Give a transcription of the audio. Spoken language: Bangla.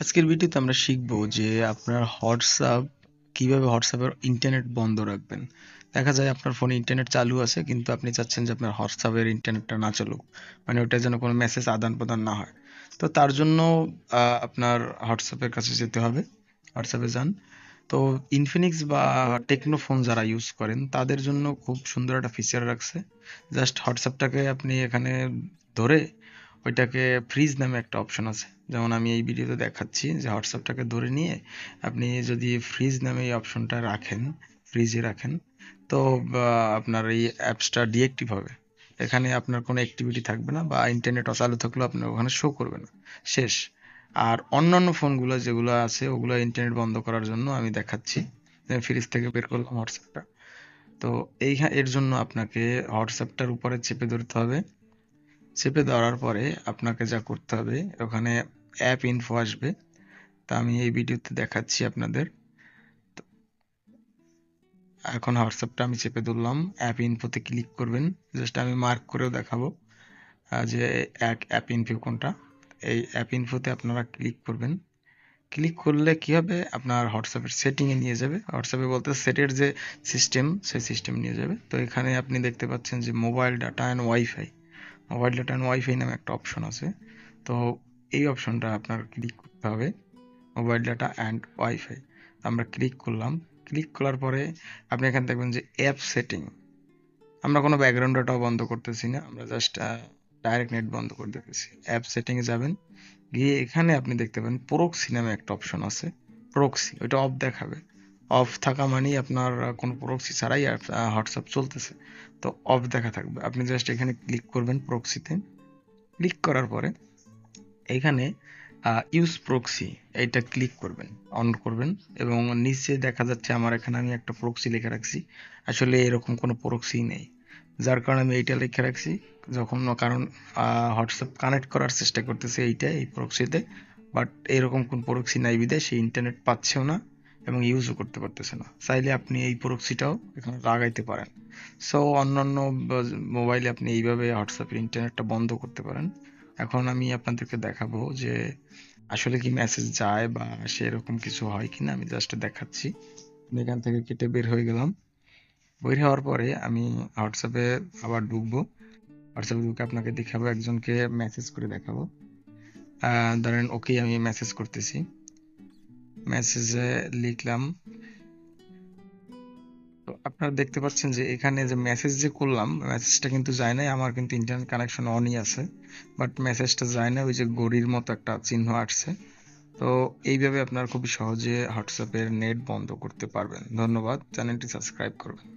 আজকের ভিডিওতে আমরা শিখব যে আপনার হোয়াটসঅ্যাপ, কীভাবে হোয়াটসঅ্যাপের ইন্টারনেট বন্ধ রাখবেন। দেখা যায় আপনার ফোনে ইন্টারনেট চালু আছে, কিন্তু আপনি চাচ্ছেন যে আপনার হোয়াটসঅ্যাপের ইন্টারনেটটা না চলুক মানে ওটা যেন কোনো মেসেজ আদান প্রদান না হয়। তো তার জন্য আপনার হোয়াটসঅ্যাপের কাছে যেতে হবে, হোয়াটসঅ্যাপে যান। তো ইনফিনিক্স বা টেকনো ফোন যারা ইউজ করেন, তাদের জন্য খুব সুন্দর একটা ফিচার রাখছে। জাস্ট হোয়াটসঅ্যাপটাকে আপনি এখানে ধরে ওইটাকে ফ্রিজ নামে একটা অপশন আছে। যেমন আমি এই ভিডিওতে দেখাচ্ছি যে হোয়াটসঅ্যাপটাকে ধরে নিয়ে আপনি যদি ফ্রিজ নামে এই অপশনটা রাখেন ফ্রিজে রাখেন, তো আপনার এই অ্যাপসটা ডিএক্টিভ হবে। এখানে আপনার কোনো অ্যাক্টিভিটি থাকবে না বা ইন্টারনেট অচালু থাকলেও আপনার ওখানে শো করবে না। শেষ। আর অন্যান্য ফোনগুলো যেগুলো আছে, ওগুলো ইন্টারনেট বন্ধ করার জন্য আমি দেখাচ্ছি। ফ্রিজ থেকে বের করলাম হোয়াটসঅ্যাপটা তো এই এর জন্য আপনাকে হোয়াটসঅ্যাপটার উপরে চেপে ধরতে হবে। চেপে ধরার পরে আপনাকে যা করতে হবে, ওখানে অ্যাপ ইনফো আসবে। তা আমি এই ভিডিওতে দেখাচ্ছি আপনাদের। এখন হোয়াটসঅ্যাপটা আমি চেপে ধরলাম। অ্যাপ ইনফোতে ক্লিক করবেন। জাস্ট আমি মার্ক করেও দেখাবো যে এক অ্যাপ ইনফো কোনটা। এই অ্যাপ ইনফোতে আপনারা ক্লিক করবেন। ক্লিক করলে কি হবে? আপনার হোয়াটসঅ্যাপের সেটিংয়ে নিয়ে যাবে। হোয়াটসঅ্যাপে বলতে সেটের যে সিস্টেম সেই সিস্টেম নিয়ে যাবে। তো এখানে আপনি দেখতে পাচ্ছেন যে mobile data and WiFi mobile data and WiFi নামে একটা অপশন আছে। তো এই অপশনটা আপনার ক্লিক করতে হবে মোবাইল ডাটা অ্যান্ড ওয়াইফাই আমরা ক্লিক করলাম। ক্লিক করার পরে আপনি এখানে দেখবেন যে অ্যাপ সেটিং আমরা কোনো ব্যাকগ্রাউন্ড ডাটাও বন্ধ করতেছি না, আমরা জাস্ট ডাইরেক্ট নেট বন্ধ করে দিতেছি। অ্যাপ সেটিংয়ে যাবেন, গিয়ে এখানে আপনি দেখতে পাবেন প্রক্সি নামে একটা অপশন আছে। প্রক্সি ওইটা অফ দেখাবে। অফ থাকা মানেই আপনার কোনো প্রক্সি ছাড়াই হোয়াটসঅ্যাপ চলতেছে। তো অফ দেখা থাকবে। আপনি জাস্ট এখানে ক্লিক করবেন প্রক্সিতে ক্লিক করার পরে এখানে ইউজ প্রক্সি এইটা ক্লিক করবেন অন করবেন। এবং নিচে দেখা যাচ্ছে আমার এখানে আমি একটা প্রক্সি লিখে রাখছি। আসলে এরকম কোনো প্রক্সি নেই। যার কারণে আমি এইটা লিখে রাখছি। যখন, কারণ হোয়াটসঅ্যাপ কানেক্ট করার চেষ্টা করতেছে এইটা এই প্রক্সিতে বাট এরকম কোন প্রক্সি নাই বিদে সে ইন্টারনেট পাচ্ছেও না। এবং ইউজও করতে পারতেছে না। চাইলে আপনি এই প্রক্সিটাও এখানে লাগাইতে পারেন। সো অন্যান্য মোবাইলে আপনি এইভাবে হোয়াটসঅ্যাপের ইন্টারনেটটা বন্ধ করতে পারেন। এখন আমি আপনাদেরকে দেখাবো যে আসলে কি মেসেজ যায় বা সেরকম কিছু হয় কিনা। আমি জাস্ট দেখাচ্ছি। আমি এখান থেকে কেটে বের হয়ে গেলাম। বের হওয়ার পরে আমি হোয়াটসঅ্যাপে আবার ঢুকবো। হোয়াটসঅ্যাপে ঢুকে আপনাকে দেখাবো, একজনকে মেসেজ করে দেখাবো। ধরেন ওকে আমি মেসেজ করতেছি। মেসেজে লিখলাম। তো আপনারা দেখতে পাচ্ছেন যে এখানে যে মেসেজ যে করলাম মেসেজটা কিন্তু যায় নাই, আমার কিন্তু ইন্টারনেট কানেকশন অনই আছে। বাট মেসেজটা যায় না ওই যে গড়ির মতো একটা চিহ্ন আসছে। তো এইভাবে আপনারা খুব সহজে হোয়াটসঅ্যাপের নেট বন্ধ করতে পারবেন। ধন্যবাদ। চ্যানেলটি সাবস্ক্রাইব করবেন।